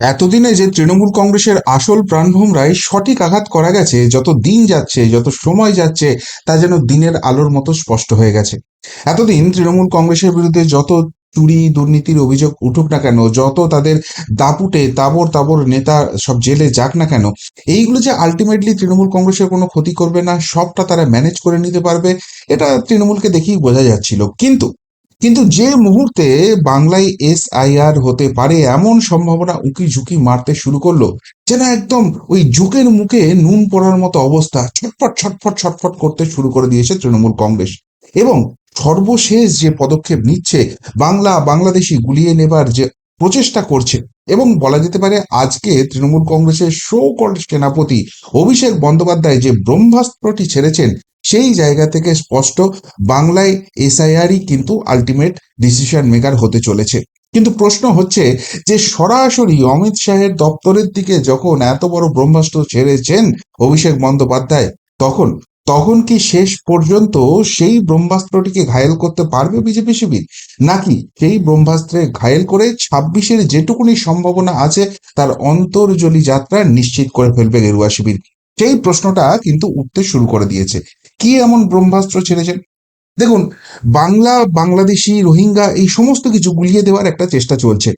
এতদিনে যে তৃণমূল কংগ্রেসের আসল প্রাণভোমরায় সঠিক আঘাত করা গেছে, যত দিন যাচ্ছে, যত সময় যাচ্ছে, তা যেন দিনের আলোর মতো স্পষ্ট হয়ে গেছে। এতদিন তৃণমূল কংগ্রেসের বিরুদ্ধে যত চুরি, দুর্নীতির অভিযোগ উঠুক না কেন, যত তাদের দাপুটে তাবর তাবর নেতা সব জেলে যাক না কেন, এইগুলো যে আলটিমেটলি তৃণমূল কংগ্রেসের কোনো ক্ষতি করবে না, সবটা তারা ম্যানেজ করে নিতে পারবে, এটা তৃণমূলকে দেখেই বোঝা যাচ্ছিল। কিন্তু কিন্তু যে মুহূর্তে বাংলায় এস আইআর হতে পারে, এমন সম্ভাবনা উকি ঝুঁকি মারতে শুরু করল, যেন একদম ওই ঝুঁকের মুখে নুন পড়ার মতো অবস্থা ছটফট ছটফট ছটফট করতে শুরু করে দিয়েছে তৃণমূল কংগ্রেস। এবং সর্বশেষ যে পদক্ষেপ নিচ্ছে, বাংলা, বাংলাদেশি গুলিয়ে নেবার যে প্রচেষ্টা করছে। এবং বলা যেতে পারে আজকে তৃণমূল কংগ্রেসের শো কল্ড সেনাপতি অভিষেক বন্দ্যোপাধ্যায় যে ব্রহ্মাস্ত্রটি ছেড়েছেন, সেই জায়গা থেকে স্পষ্ট বাংলায় এসআইআরই কিন্তু আলটিমেট ডিসিশন মেকার হতে চলেছে। কিন্তু প্রশ্ন হচ্ছে যে সরাসরি অমিত শাহের দপ্তরের দিকে যখন এত বড় ব্রহ্মাস্ত্র ছেড়েছেন অভিষেক বন্দ্যোপাধ্যায়, তখন তখন কি শেষ পর্যন্ত সেই ব্রহ্মাস্ত্রটিকে ঘায়েল করতে পারবে বিজেপি শিবির? নাকি সেই ব্রহ্মাস্ত্রে ঘায়েল করে ছাব্বিশের যেটুকুনি সম্ভাবনা আছে, তার অন্তর্জলি যাত্রা নিশ্চিত করে ফেলবে গেরুয়া শিবির? সেই প্রশ্নটা কিন্তু উঠতে শুরু করে দিয়েছে। কি এমন ব্রহ্মাস্ত্র ছেড়েছেন? দেখুন, বাংলা, বাংলাদেশি, রোহিঙ্গা এই সমস্ত কিছু গুলিয়ে দেওয়ার একটা চেষ্টা চলছে।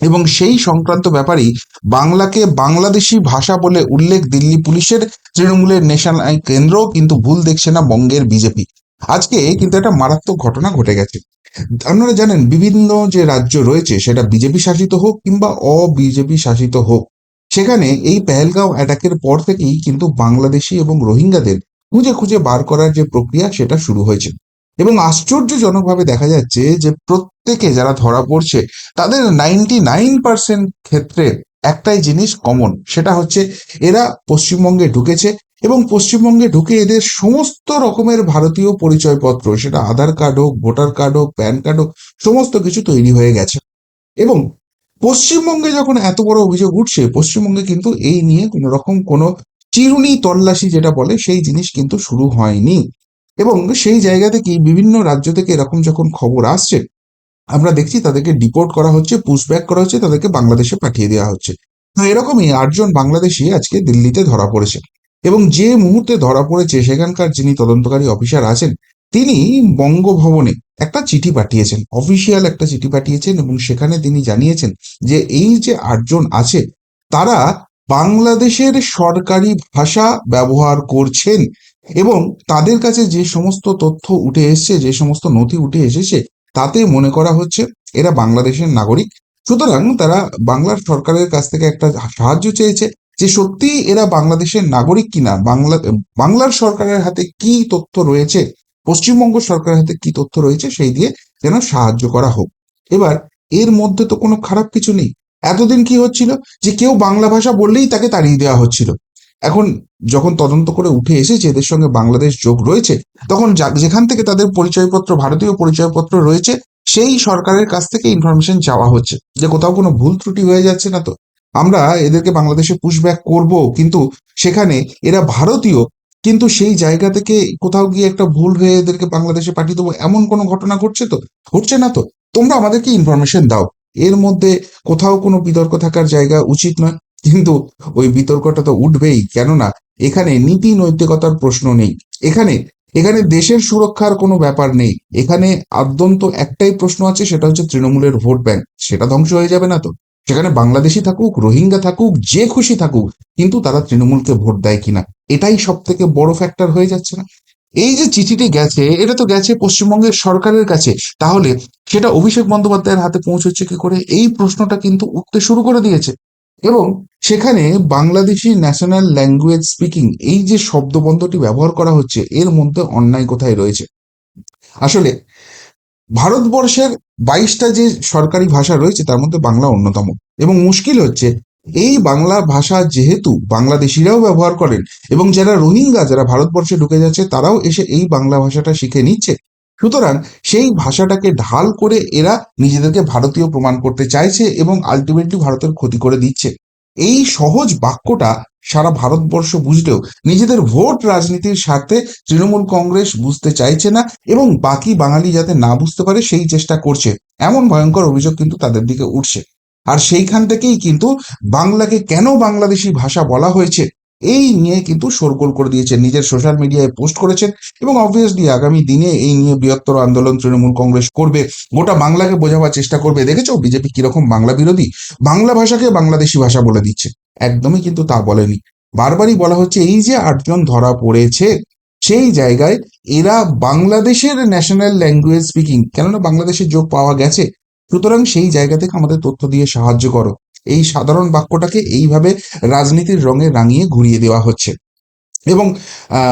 এবং সেই সংক্রান্ত ব্যাপারেই বাংলাকে বাংলাদেশি ভাষা বলে উল্লেখ দিল্লি পুলিশের তৃণমূলের ন্যাশনাল কেন্দ্র কিন্তু ভুল দেখছে না বঙ্গের বিজেপি। আজকে কিন্তু একটা মারাত্মক ঘটনা ঘটে গেছে। আপনারা জানেন, বিভিন্ন যে রাজ্য রয়েছে, সেটা বিজেপি শাসিত হোক কিংবা অবিজেপি শাসিত হোক, সেখানে এই পেহেলগাঁও অ্যাটাকের পর থেকেই কিন্তু বাংলাদেশি এবং রোহিঙ্গাদের খুঁজে খুঁজে বার করার যে প্রক্রিয়া, সেটা শুরু হয়েছে। এবং আশ্চর্যজনকভাবে দেখা যাচ্ছে যে প্রত্যেকে যারা ধরা পড়ছে, তাদের নাইনটি নাইন পার্সেন্ট ক্ষেত্রে একটাই জিনিস কমন সেটা হচ্ছে এরা পশ্চিমবঙ্গে ঢুকেছে এবং পশ্চিমবঙ্গে ঢুকে এদের সমস্ত রকমের ভারতীয় পরিচয়পত্র, সেটা আধার কার্ড হোক ভোটার কার্ড হোক প্যান কার্ড হোক, সমস্ত কিছু তৈরি হয়ে গেছে। এবং পশ্চিমবঙ্গে যখন এত বড় অভিযোগ উঠছে, পশ্চিমবঙ্গে কিন্তু এই নিয়ে কোনো রকম কোনো চিরুনি তল্লাশি যেটা বলে, সেই জিনিস কিন্তু শুরু হয়নি। এবং সেই জায়গা থেকেই বিভিন্ন রাজ্য থেকে এরকম যখন খবর আসছে, আমরা দেখছি তাদেরকে ডিপোর্ট করা হচ্ছে পুশব্যাক করা হচ্ছে, তাদেরকে বাংলাদেশে পাঠিয়ে দেওয়া হচ্ছে। তো এরকমই আটজন বাংলাদেশি আজকে দিল্লিতে ধরা পড়েছে। এবং যে মুহূর্তে ধরা পড়েছে, সেখানকার যিনি তদন্তকারী অফিসার আছেন, তিনি বঙ্গভবনে একটা চিঠি পাঠিয়েছেন অফিসিয়াল একটা চিঠি পাঠিয়েছেন এবং সেখানে তিনি জানিয়েছেন যে এই যে আটজন আছে, তারা বাংলাদেশের সরকারি ভাষা ব্যবহার করছেন। এবং তাদের কাছে যে সমস্ত তথ্য উঠে এসছে, যে সমস্ত নথি উঠে এসেছে, তাতে মনে করা হচ্ছে এরা বাংলাদেশের নাগরিক। সুতরাং তারা বাংলার সরকারের কাছ থেকে একটা সাহায্য চেয়েছে যে সত্যি এরা বাংলাদেশের নাগরিক কিনা, বাংলা, বাংলার সরকারের হাতে কি তথ্য রয়েছে, পশ্চিমবঙ্গ সরকারের হাতে কি তথ্য রয়েছে সেই দিয়ে যেন সাহায্য করা হোক। এবার এর মধ্যে তো কোনো খারাপ কিছু নেই। এতদিন কি হচ্ছিল যে কেউ বাংলা ভাষা বললেই তাকে তাড়িয়ে দেওয়া হচ্ছিল। এখন যখন তদন্ত করে উঠে এসেছে এদের সঙ্গে বাংলাদেশ যোগ রয়েছে, তখন যেখান থেকে তাদের পরিচয়পত্র, ভারতীয় পরিচয়পত্র রয়েছে, সেই সরকারের কাছ থেকে ইনফরমেশন চাওয়া হচ্ছে যে কোথাও কোনো ভুল ত্রুটি হয়ে যাচ্ছে না তো। আমরা এদেরকে বাংলাদেশে পুশব্যাক করব, কিন্তু সেখানে এরা ভারতীয়, কিন্তু সেই জায়গা থেকে কোথাও গিয়ে একটা ভুল হয়ে এদেরকে বাংলাদেশে পাঠিয়ে দেবো, এমন কোনো ঘটনা ঘটছে তো? ঘটছে না তো। তোমরা আমাদেরকে ইনফরমেশন দাও। এর মধ্যে কোথাও কোনো বিতর্ক থাকার জায়গা উচিত নয়। কিন্তু ওই বিতর্কটা তো উঠবেই। কেননা এখানে নীতি নৈতিকতার প্রশ্ন নেই। এখানে এখানে দেশের সুরক্ষার কোনো ব্যাপার নেই। এখানে আদ্যন্ত একটাই প্রশ্ন আছে, সেটা হচ্ছে তৃণমূলের ভোট ব্যাংক। সেটা ধ্বংস হয়ে যাবে না তো। সেখানে বাংলাদেশি থাকুক, রোহিঙ্গা থাকুক, যে খুশি থাকুক, কিন্তু তারা তৃণমূলকে ভোট দেয় কিনা, এটাই সব থেকে বড় ফ্যাক্টর হয়ে যাচ্ছে না। এই যে চিঠিটি গেছে, এটা তো গেছে পশ্চিমবঙ্গের সরকারের কাছে। তাহলে সেটা অভিষেক বন্দ্যোপাধ্যায়ের হাতে পৌঁছচ্ছে কি করে? এই প্রশ্নটা কিন্তু উঠতে শুরু করে দিয়েছে। এবং সেখানে বাংলাদেশি ন্যাশনাল ল্যাঙ্গুয়েজ স্পিকিং এই যে শব্দবন্ধটি ব্যবহার করা হচ্ছে, এর মধ্যে অন্যায় কোথায় রয়েছে? আসলে ভারতবর্ষের বাইশটা যে সরকারি ভাষা রয়েছে, তার মধ্যে বাংলা অন্যতম। এবং মুশকিল হচ্ছে, এই বাংলা ভাষা যেহেতু বাংলাদেশিরাও ব্যবহার করেন এবং যারা রোহিঙ্গা, যারা ভারতবর্ষে ঢুকে যাচ্ছে, তারাও এসে এই বাংলা ভাষাটা শিখে নিচ্ছে। সুতরাং সেই ভাষাটাকে ঢাল করে এরা নিজেদেরকে ভারতীয় প্রমাণ করতে চাইছে এবং আলটিমেটলি ভারতের ক্ষতি করে দিচ্ছে। এই সহজ বাক্যটা সারা ভারতবর্ষ বুঝলেও নিজেদের ভোট রাজনীতির স্বার্থে তৃণমূল কংগ্রেস বুঝতে চাইছে না এবং বাকি বাঙালি যাতে না বুঝতে পারে সেই চেষ্টা করছে। এমন ভয়ঙ্কর অভিযোগ কিন্তু তাদের দিকে উঠছে। আর সেইখান থেকেই কিন্তু বাংলাকে কেন বাংলাদেশি ভাষা বলা হয়েছে? এই নিয়ে কিন্তু শোরগোল করে দিয়েছেন। নিজের সোশ্যাল মিডিয়ায় পোস্ট করেছেন এবং অবভিয়াসলি আগামী দিনে এই নিয়ে বৃহত্তর আন্দোলন তৃণমূল কংগ্রেস করবে। গোটা বাংলাকে বোঝাবার চেষ্টা করবে। দেখেছ? বিজেপি কীরকম বাংলা বিরোধী? বাংলা ভাষাকে বাংলাদেশি ভাষা বলে দিচ্ছে। একদমই কিন্তু তা বলেনি। বারবারই বলা হচ্ছে, এই যে আটজন ধরা পড়েছে, সেই জায়গায় এরা বাংলাদেশের ন্যাশনাল ল্যাঙ্গুয়েজ স্পিকিং কেননা বাংলাদেশের যোগ পাওয়া গেছে, সুতরাং সেই জায়গা থেকে আমাদের তথ্য দিয়ে সাহায্য করো। এই সাধারণ বাক্যটাকে এইভাবে রাজনীতির রঙে রাঙিয়ে ঘুরিয়ে দেওয়া হচ্ছে। এবং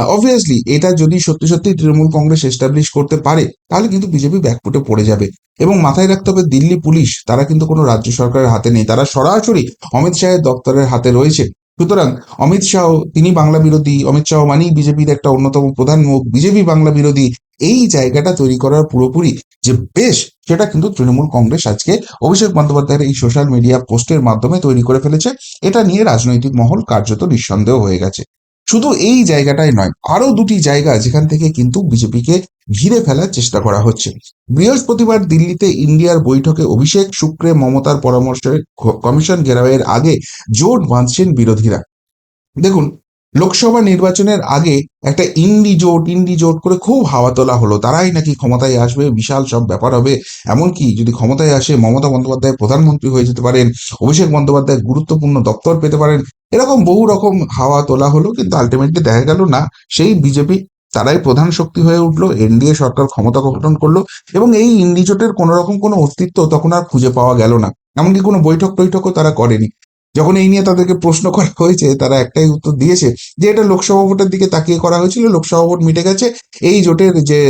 অবভিয়াসলি এটা যদি সত্যি সত্যি তৃণমূল কংগ্রেস এস্টাবলিশ করতে পারে, তাহলে কিন্তু বিজেপি ব্যাকফুটে পড়ে যাবে। এবং মাথায় রাখতে হবে, দিল্লি পুলিশ, তারা কিন্তু কোনো রাজ্য সরকারের হাতে নেই। তারা সরাসরি অমিত শাহের দপ্তরের হাতে রয়েছে। সুতরাং অমিত শাহ, তিনি বাংলা বিরোধী, অমিত শাহ মানেই বিজেপির একটা অন্যতম প্রধান মুখ। বিজেপি বাংলা বিরোধী এই জায়গাটা তৈরি করার পুরোপুরি যে বেশ, সেটা কিন্তু তৃণমূল কংগ্রেস আজকে অভিষেক বন্দ্যোপাধ্যায়ের এই সোশ্যাল মিডিয়া পোস্টের মাধ্যমে তৈরি করে ফেলেছে। এটা নিয়ে রাজনৈতিক মহল কার্যত নিঃসন্দেহ হয়ে গেছে। শুধু এই জায়গাটাই নয় আরও দুটি জায়গা যেখান থেকে কিন্তু বিজেপিকে ঘিরে ফেলার চেষ্টা করা হচ্ছে। বৃহস্পতিবার দিল্লিতে ইন্ডিয়ার বৈঠকে অভিষেক শুক্রে মমতার পরামর্শে কমিশন ঘেরাওয়ের আগে জোট বাঁধছেন বিরোধীরা। দেখুন লোকসভা নির্বাচনের আগে একটা ইন্ডি জোট ইন্ডি জোট করে খুব হাওয়া তোলা হলো। তারাই নাকি ক্ষমতায় আসবে, বিশাল সব ব্যাপার হবে। এমনকি যদি ক্ষমতায় আসে, মমতা বন্দ্যোপাধ্যায় প্রধানমন্ত্রী হয়ে যেতে পারেন, অভিষেক বন্দ্যোপাধ্যায় গুরুত্বপূর্ণ দপ্তর পেতে পারেন, এরকম বহু রকম হাওয়া তোলা হলো, কিন্তু আলটিমেটলি দেখা গেল না। সেই বিজেপি তারাই প্রধান শক্তি হয়ে উঠল, এনডিএ সরকার ক্ষমতা গঠন করল, এবং এই ইন্ডি জোটের কোনো রকম কোনো অস্তিত্ব তখন আর খুঁজে পাওয়া গেল না। এমনকি কোনো বৈঠক টৈঠকও তারা করেনি। যখন এই নিয়ে তাদেরকে প্রশ্ন করা হয়েছে, তারা একটাই উত্তর দিয়েছে যে এটা লোকসভা ভোটের দিকে তাকিয়ে করা হয়েছিল, লোকসভা ভোট মিটে গেছে, এই জোটের যে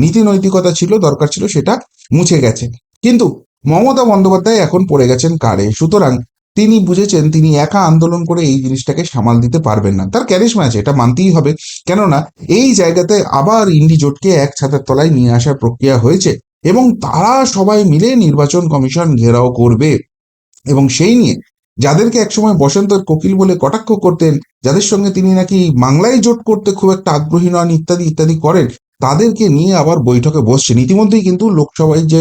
নীতি নৈতিকতা ছিল, দরকার ছিল, সেটা মুছে গেছে। কিন্তু মমতা বন্দ্যোপাধ্যায় এখন পড়ে গেছেন কারে? সুতরাং তিনি বুঝেছেন, তিনি একা আন্দোলন করে এই জিনিসটাকে সামাল দিতে পারবেন না। তার ক্যারিশমা আছে, এটা মানতেই হবে। কেননা, এই জায়গাতে আবার ইন্ডি জোটকে এক ছাতার তলায় নিয়ে আসার প্রক্রিয়া হয়েছে এবং তারা সবাই মিলে নির্বাচন কমিশন ঘেরাও করবে। এবং সেই নিয়ে যাদেরকে একসময় বসন্তের কোকিল বলে কটাক্ষ করতেন, যাদের সঙ্গে তিনি নাকি বাংলায় জোট করতে খুব একটা আগ্রহী নন ইত্যাদি ইত্যাদি করেন, তাদেরকে নিয়ে আবার বৈঠকে বসছেন ইতিমধ্যেই কিন্তু লোকসভায় যে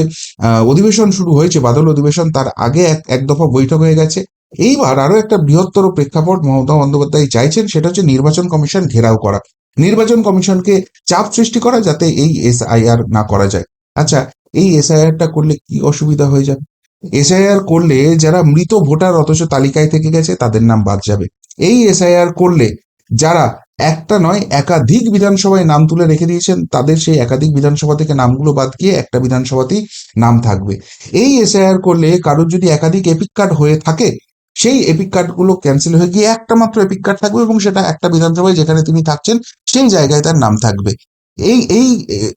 অধিবেশন শুরু হয়েছে, বাদল অধিবেশন, তার আগে এক এক দফা বৈঠক হয়ে গেছে। এইবার আরও একটা বৃহত্তর প্রেক্ষাপট মমতা বন্দ্যোপাধ্যায় চাইছেন, সেটা হচ্ছে নির্বাচন কমিশন ঘেরাও করা। নির্বাচন কমিশনকে চাপ সৃষ্টি করা যাতে এই এসআইআর না করা যায়। আচ্ছা এই এসআইআরটা করলে কি অসুবিধা হয়ে যাবে এসআইআর করলে যারা মৃত ভোটার অথচ তালিকায় থেকে গেছে, তাদের নাম বাদ যাবে। এই এসআইআর করলে যারা একটা নয়, একাধিক বিধানসভায় নাম তুলে রেখে দিয়েছেন, তাদের সেই একাধিক বিধানসভা থেকে নামগুলো বাদ গিয়ে একটা বিধানসভাতেই নাম থাকবে। এই এসআইআর করলে কারোর যদি একাধিক এপিক কার্ড হয়ে থাকে, সেই এপিক কার্ডগুলো ক্যান্সেল হয়ে গিয়ে একটা মাত্র এপিক কার্ড থাকবে এবং সেটা একটা বিধানসভায় যেখানে তিনি থাকছেন, সেই জায়গায় তার নাম থাকবে। এই এই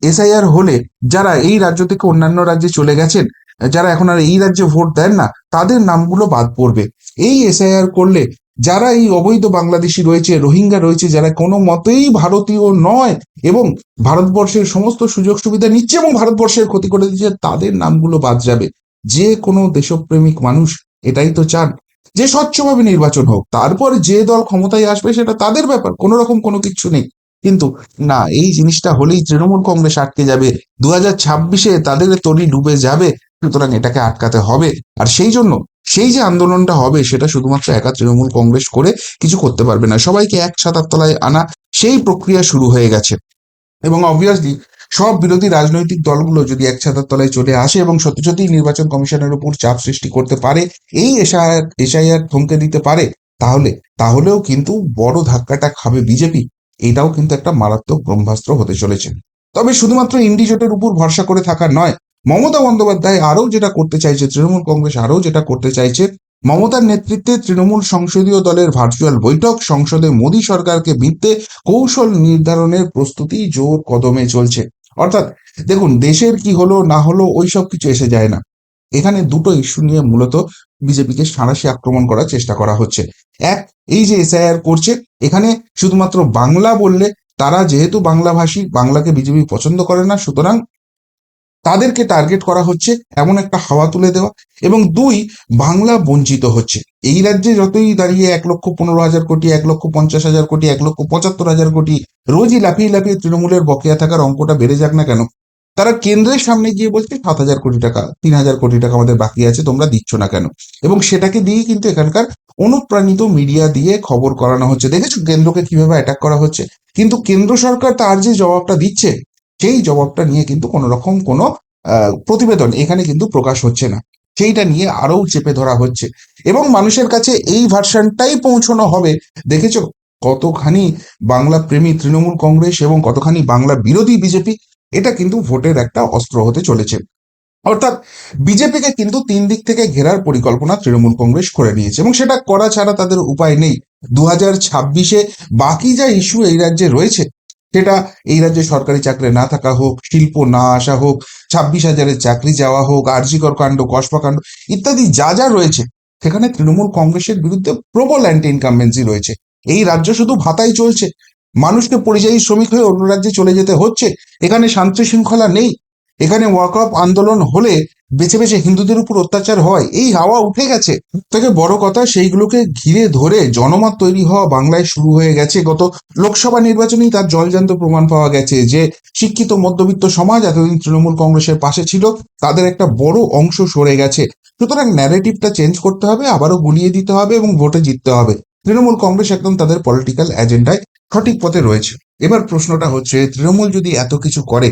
এসআইআর হলে যারা এই রাজ্য থেকে অন্যান্য রাজ্যে চলে গেছেন যারা এখন আর এই রাজ্যে ভোট দেন না, তাদের নামগুলো বাদ পড়বে। এই এসআইআর করলে যারা এই অবৈধ বাংলাদেশি রয়েছে, রোহিঙ্গা রয়েছে, যারা কোনো মতেই ভারতীয় নয় এবং ভারতবর্ষের সমস্ত সুযোগ সুবিধা নিচ্ছে এবং ভারতবর্ষের ক্ষতি করে দিচ্ছে, তাদের নামগুলো বাদ যাবে। যে কোনো দেশপ্রেমিক মানুষ এটাই তো চান। যে স্বচ্ছভাবে নির্বাচন হোক, তারপর যে দল ক্ষমতায় আসবে সেটা তাদের ব্যাপার, কোনো রকম কোনো কিছু নেই। কিন্তু না, এই জিনিসটা হলেই তৃণমূল কংগ্রেস আটকে যাবে। দু হাজার ছাব্বিশে তাদের তরি ডুবে যাবে। সুতরাং এটাকে আটকাতে হবে। আর সেই জন্য সেই যে আন্দোলনটা হবে, সেটা শুধুমাত্র একা তৃণমূল কংগ্রেস করে কিছু করতে পারবে না। সবাইকে এক ছাতার তলায় আনা সেই প্রক্রিয়া শুরু হয়ে গেছে। এবং অবভিয়াসলি সব বিরোধী রাজনৈতিক দলগুলো যদি এক ছাতার তলায় চলে আসে এবং সত্যি সত্যি নির্বাচন কমিশনের উপর চাপ সৃষ্টি করতে পারে, এই এসআইআর এসআইআর থমকে দিতে পারে, তাহলে, তাহলেও কিন্তু বড় ধাক্কাটা খাবে বিজেপি। এটাও কিন্তু একটা মারাত্মক ব্রহ্মাস্ত্র হতে চলেছে। তবে শুধুমাত্র ইন্ডিজোটের উপর ভরসা করে থাকা নয় মমতা বন্দ্যোপাধ্যায় আরও যেটা করতে চাইছে, তৃণমূল কংগ্রেস আরও যেটা করতে চাইছে, মমতার নেতৃত্বে তৃণমূল সংসদীয় দলের ভার্চুয়াল বৈঠক, সংসদে মোদী সরকারকে ভিত্তে কৌশল নির্ধারণের প্রস্তুতি জোর কদমে চলছে। অর্থাৎ দেখুন, দেশের কি হলো, না হলো ওই সব কিছু এসে যায় না। এখানে দুটো ইস্যু নিয়ে মূলত বিজেপিকে সাঁড়াশি আক্রমণ করার চেষ্টা করা হচ্ছে। এক, এই যে এসআইআর করছে, এখানে শুধুমাত্র বাংলা বললে তারা যেহেতু বাংলাভাষী, বাংলাকে বিজেপি পছন্দ করে না, সুতরাং তাদেরকে টার্গেট করা হচ্ছে এমন একটা হাওয়া তুলে দেওয়া এবং দুই, বাংলা বঞ্চিত হচ্ছে। এই রাজ্যে যতই দাঁড়িয়ে এক লক্ষ পনেরো হাজার কোটি, এক লক্ষ পঞ্চাশ হাজার কোটি, এক লক্ষ পঁচাত্তর হাজার কোটি রোজই লাফিয়ে লাফিয়ে তৃণমূলের বকেয়া থাকার অঙ্কটা বেড়ে যাক না কেন? তারা কেন্দ্রের সামনে গিয়ে বলছে, সাত হাজার কোটি টাকা, তিন হাজার কোটি টাকা আমাদের বাকি আছে, তোমরা দিচ্ছ না কেন? এবং সেটাকে দিয়ে কিন্তু এখানকার অনুপ্রাণিত মিডিয়া দিয়ে খবর করানো হচ্ছে। দেখেছ কেন্দ্রকে কীভাবে অ্যাটাক করা হচ্ছে? কিন্তু কেন্দ্র সরকার তার যে জবাবটা দিচ্ছে সেই জবাবটা নিয়ে কিন্তু কোনো রকম কোনো প্রতিবেদন এখানে কিন্তু প্রকাশ হচ্ছে না। সেইটা নিয়ে আরও চেপে ধরা হচ্ছে। এবং মানুষের কাছে এই ভার্সানটাই পৌঁছানো হবে। দেখেছ? কতখানি বাংলা প্রেমী তৃণমূল কংগ্রেস এবং কতখানি বাংলা বিরোধী বিজেপি, এটা কিন্তু ভোটের একটা অস্ত্র হতে চলেছে। অর্থাৎ বিজেপিকে কিন্তু তিন দিক থেকে ঘেরার পরিকল্পনা তৃণমূল কংগ্রেস করে নিয়েছে এবং সেটা করা ছাড়া তাদের উপায় নেই। দু হাজার ছাব্বিশে বাকি যা ইস্যু এই রাজ্যে রয়েছে সেটা এই রাজ্যে সরকারি চাকরি না থাকা হোক, শিল্প না আসা হোক, ছাব্বিশ হাজারের চাকরি যাওয়া হোক, আর্জিকর কাণ্ড, কসবা কাণ্ড ইত্যাদি যা যা রয়েছে, সেখানে তৃণমূল কংগ্রেসের বিরুদ্ধে প্রবল অ্যান্টি ইনকামবেন্সি রয়েছে। এই রাজ্য শুধু ভাতাই চলছে। মানুষকে পরিযায়ী শ্রমিক হয়ে অন্য রাজ্যে চলে যেতে হচ্ছে। এখানে শান্তি শৃঙ্খলা নেই। এখানে ওয়াক আন্দোলন হলে বেছে বেছে হিন্দুদের উপর অত্যাচার হয়, এই হাওয়া উঠে গেছে। থেকে বড় কথা, সেইগুলোকে ঘিরে ধরে জনমত তৈরি হওয়া বাংলায় শুরু হয়ে গেছে। গত লোকসভা নির্বাচনেই তার জলজান্ত প্রমাণ পাওয়া গেছে যে, শিক্ষিত মধ্যবিত্ত সমাজ এতদিন তৃণমূল কংগ্রেসের পাশে ছিল, তাদের একটা বড় অংশ সরে গেছে। সুতরাং ন্যারেটিভটা চেঞ্জ করতে হবে, আবারও গুলিয়ে দিতে হবে এবং ভোটে জিততে হবে। তৃণমূল কংগ্রেস একদম তাদের পলিটিক্যাল এজেন্ডায় সঠিক পথে রয়েছে। এবার প্রশ্নটা হচ্ছে, তৃণমূল যদি এত কিছু করে,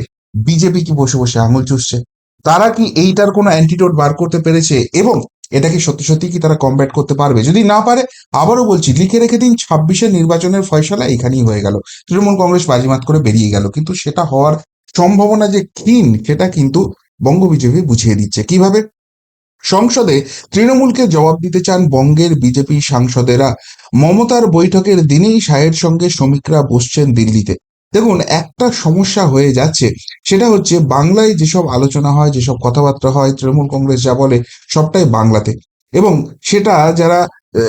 বিজেপি কি বসে বসে আঙুল চুষছে? তারা কি এইটার কোনো অ্যান্টিডোট বার করতে পেরেছে এবং এটাকে সত্যি সত্যি কি তারা কমব্যাট করতে পারবে? যদি না পারে, আবারও বলছি, লিখে রেখে দিন ছাব্বিশে নির্বাচনের ফয়সলা এখানেই হয়ে গেল। তৃণমূল কংগ্রেস বাজিমাত করে বেরিয়ে গেল, কিন্তু সেটা হওয়ার সম্ভাবনা যে ক্ষীণ, সেটা কিন্তু বঙ্গ বিজেপি বুঝিয়ে দিচ্ছে। কীভাবে? সংসদে তৃণমূলকে জবাব দিতে চান বঙ্গের বিজেপি সাংসদেরা। মমতার বৈঠকের দিনেই শাহের সঙ্গে শ্রমিকরা বসছেন দিল্লিতে। দেখুন, একটা সমস্যা হয়ে যাচ্ছে। সেটা হচ্ছে বাংলায় যেসব আলোচনা হয়, যেসব কথাবার্তা হয়, তৃণমূল কংগ্রেস যা বলে, সবটাই বাংলাতে। এবং সেটা যারা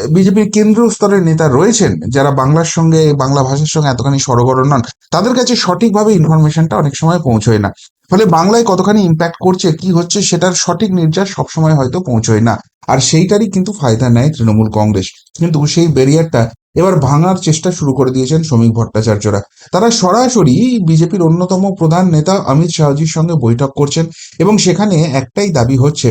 বিজেপির কেন্দ্রীয় স্তরের নেতা রয়েছেন, যারা বাংলার সঙ্গে, বাংলা ভাষার সঙ্গে এতখানি সরগর নন, তাদের কাছে সঠিকভাবে ইনফরমেশনটা অনেক সময় পৌঁছয় না। ফলে বাংলায় কতখানি ইম্প্যাক্ট করছে, কি হচ্ছে, সেটার সঠিক নির্যাস সবসময় হয়তো পৌঁছয় না। আর সেইটারই কিন্তু ফায়দা নেয় তৃণমূল কংগ্রেস। কিন্তু সেই ব্যারিয়ারটা এবার ভাঙার চেষ্টা শুরু করে দিয়েছেন শ্রমিক ভট্টাচার্যরা। তারা সরাসরি বিজেপির অন্যতম প্রধান নেতা অমিত শাহজির সঙ্গে বৈঠক করছেন এবং সেখানে একটাই দাবি হচ্ছে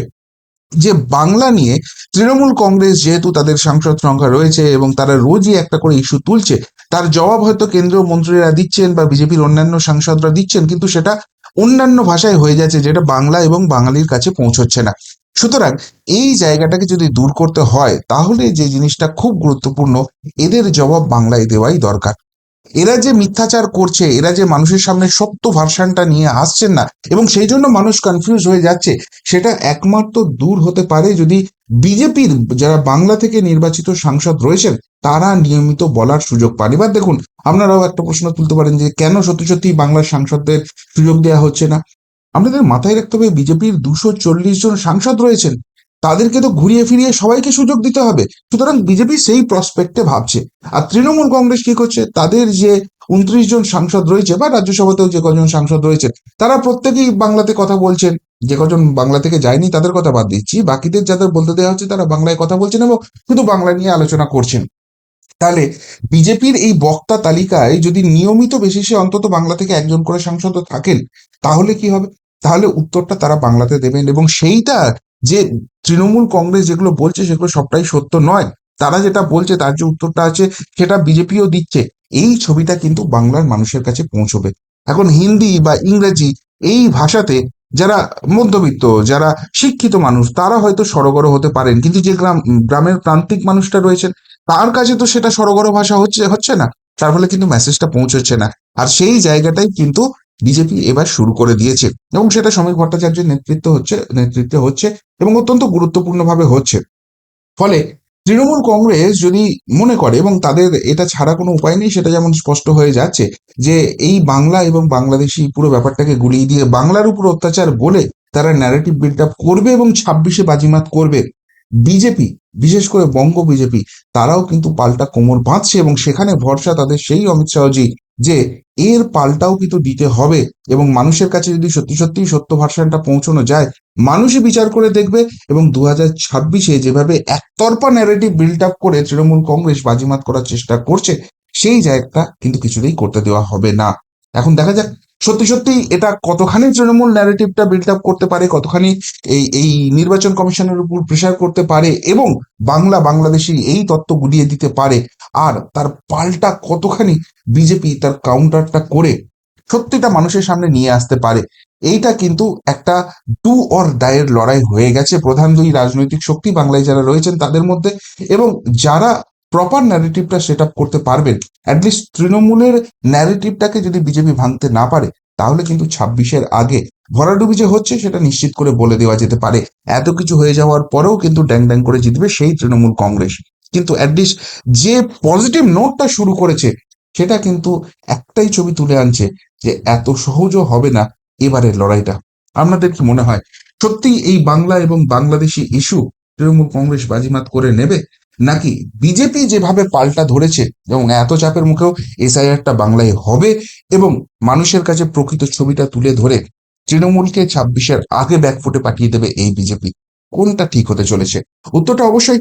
যে বাংলা নিয়ে তৃণমূল কংগ্রেস যেহেতু তাদের সাংসদ সংখ্যা রয়েছে এবং তারা রোজই একটা করে ইস্যু তুলছে, তার জবাব হয়তো কেন্দ্রীয় মন্ত্রীরা দিচ্ছেন বা বিজেপির অন্যান্য সাংসদরা দিচ্ছেন, কিন্তু সেটা অন্যান্য ভাষায় হয়ে যাচ্ছে যেটা বাংলা এবং বাঙালির কাছে পৌঁছচ্ছে না। সুতরাং এই জায়গাটাকে যদি দূর করতে হয়, তাহলে যে জিনিসটা খুব গুরুত্বপূর্ণ, এদের জবাব বাংলায় দেওয়াই দরকার। এরা যে মিথ্যাচার করছে, এরা যে মানুষের সামনে সত্য ভার্সানটা নিয়ে আসছেন না, এবং সেই জন্য মানুষ কনফিউজ হয়ে যাচ্ছে, সেটা একমাত্র দূর হতে পারে যদি বিজেপির যারা বাংলা থেকে নির্বাচিত সাংসদ রয়েছেন, তারা নিয়মিত বলার সুযোগ পান। এবার দেখুন, আপনারাও একটা প্রশ্ন তুলতে পারেন যে কেন সত্যি সত্যি বাংলার সাংসদদের সুযোগ দেওয়া হচ্ছে না? আপনাদের মাথায় রাখতে হবে বিজেপির দুশো চল্লিশ জন সাংসদ রয়েছেন, তাদেরকে তো ঘুরিয়ে ফিরিয়ে সবাইকে সুযোগ দিতে হবে। সুতরাং বিজেপি সেই প্রসপেক্টে ভাবছে। আর তৃণমূল কংগ্রেস কি করছে? তাদের যে উনত্রিশ জন সাংসদ রয়েছে বা রাজ্যসভাতেও যে কজন সাংসদ রয়েছে, তারা প্রত্যেকেই বাংলাতে কথা বলছেন। যে কজন বাংলা থেকে যায়নি, তাদের কথা বাদ দিচ্ছি। বাকিদের যাদের বলতে দেওয়া হচ্ছে, তারা বাংলায় কথা বলছেন এবং শুধু বাংলা নিয়ে আলোচনা করছেন। তাহলে বিজেপির এই বক্তা তালিকায় যদি নিয়মিত বেশিসে অন্তত বাংলা থেকে একজন করে সাংসদ থাকেন, তাহলে কি হবে? তাহলে উত্তরটা তারা বাংলাতে দেবেন এবং সেইটা যে তৃণমূল কংগ্রেস যেগুলো বলছে সেগুলো সবটাই সত্য নয়। তারা যেটা বলছে তার যে উত্তরটা আছে সেটা বিজেপিও দিচ্ছে। এই ছবিটা কিন্তু বাংলার মানুষের কাছে পৌঁছবে। এখন হিন্দি বা ইংরেজি এই ভাষাতে যারা মধ্যবিত্ত, যারা শিক্ষিত মানুষ, তারা হয়তো সরগর হতে পারেন। কিন্তু যে গ্রাম, গ্রামের প্রান্তিক মানুষটা রয়েছেন, তার কাছে তো সেটা সরগর ভাষা হচ্ছে হচ্ছে না। তার ফলে কিন্তু মেসেজটা পৌঁছচ্ছে না। আর সেই জায়গাটাই কিন্তু বিজেপি এবার শুরু করে দিয়েছে এবং সেটা সমীর ভট্টাচার্যের নেতৃত্ব হচ্ছে, নেতৃত্বে হচ্ছে এবং অত্যন্ত গুরুত্বপূর্ণভাবে হচ্ছে। ফলে তৃণমূল কংগ্রেস যদি মনে করে এবং তাদের এটা ছাড়া কোনো উপায় নেই, সেটা যেমন স্পষ্ট হয়ে যাচ্ছে যে এই বাংলা এবং বাংলাদেশি পুরো ব্যাপারটাকে গুলিয়ে দিয়ে বাংলার উপর অত্যাচার বলে তারা ন্যারেটিভ বিল্ড আপ করবে এবং ছাব্বিশে বাজিমাত করবে বিজেপি বিশেষ করে বঙ্গ বিজেপি তারাও কিন্তু পাল্টা কোমর বাঁধছে এবং সেখানে ভরসা তাদের সেই অমিত শাহজি যে এর পাল্টাও কিন্তু দিতে হবে এবং মানুষের কাছে যদি সত্যি সত্যি সত্য ভার্সানটা পৌঁছানো যায়, মানুষই বিচার করে দেখবে এবং দু হাজার ছাব্বিশে যেভাবে একতরফা ন্যারেটিভ বিল্ড আপ করে তৃণমূল কংগ্রেস বাজিমাত করার চেষ্টা করছে, সেই জায়গাটা কিন্তু কিছুতেই করতে দেওয়া হবে না। এখন দেখা যাক, সত্যি সত্যি এটা কতখানি তৃণমূল ন্যারেটিভটা বিল্ড আপ করতে পারে, কতখানি এই এই নির্বাচন কমিশনের উপর প্রেশার করতে পারে এবং বাংলা বাংলাদেশি এই তত্ত্ব গুলিয়ে দিতে পারে। আর তার পাল্টা কতখানি বিজেপি তার কাউন্টারটা করে সত্যিটা মানুষের সামনে নিয়ে আসতে পারে, এইটা কিন্তু একটা ডু অর ডায়ের লড়াই হয়ে গেছে। প্রধান দুই রাজনৈতিক শক্তি বাংলায় যারা রয়েছেন তাদের মধ্যে এবং যারা প্রপার ন্যারেটিভটা সেট আপ করতে পারবেন অ্যাটলিস্ট তৃণমূলের ন্যারেটিভটাকে যদি বিজেপি ভাঙতে না পারে, তাহলে কিন্তু ছাব্বিশের আগে ভরাডুবি যে হচ্ছে সেটা নিশ্চিত করে বলে দেওয়া যেতে পারে। এত কিছু হয়ে যাওয়ার পরেও কিন্তু ড্যাং ড্যাং করে জিতবে সেই তৃণমূল কংগ্রেস। কিন্তু অ্যাটলিস্ট যে পজিটিভ নোটটা শুরু করেছে, সেটা কিন্তু একটাই ছবি তুলে আনছে যে এত সহজও হবে না এবারের লড়াইটা। আপনাদের কি মনে হয়? সত্যি এই বাংলা এবং বাংলাদেশি ইস্যু তৃণমূল কংগ্রেস বাজিমাত করে নেবে? নাকি বিজেপি যেভাবে পাল্টা ধরেছে এবং এত চাপের মুখেও এসআইআরটা বাংলায় হবে এবং মানুষের কাছে প্রকৃত ছবিটা তুলে ধরে তৃণমূলকে ছাব্বিশের আগে ব্যাকফুটে পাঠিয়ে দেবে এই বিজেপি? কোনটা ঠিক হতে চলেছে? উত্তরটা অবশ্যই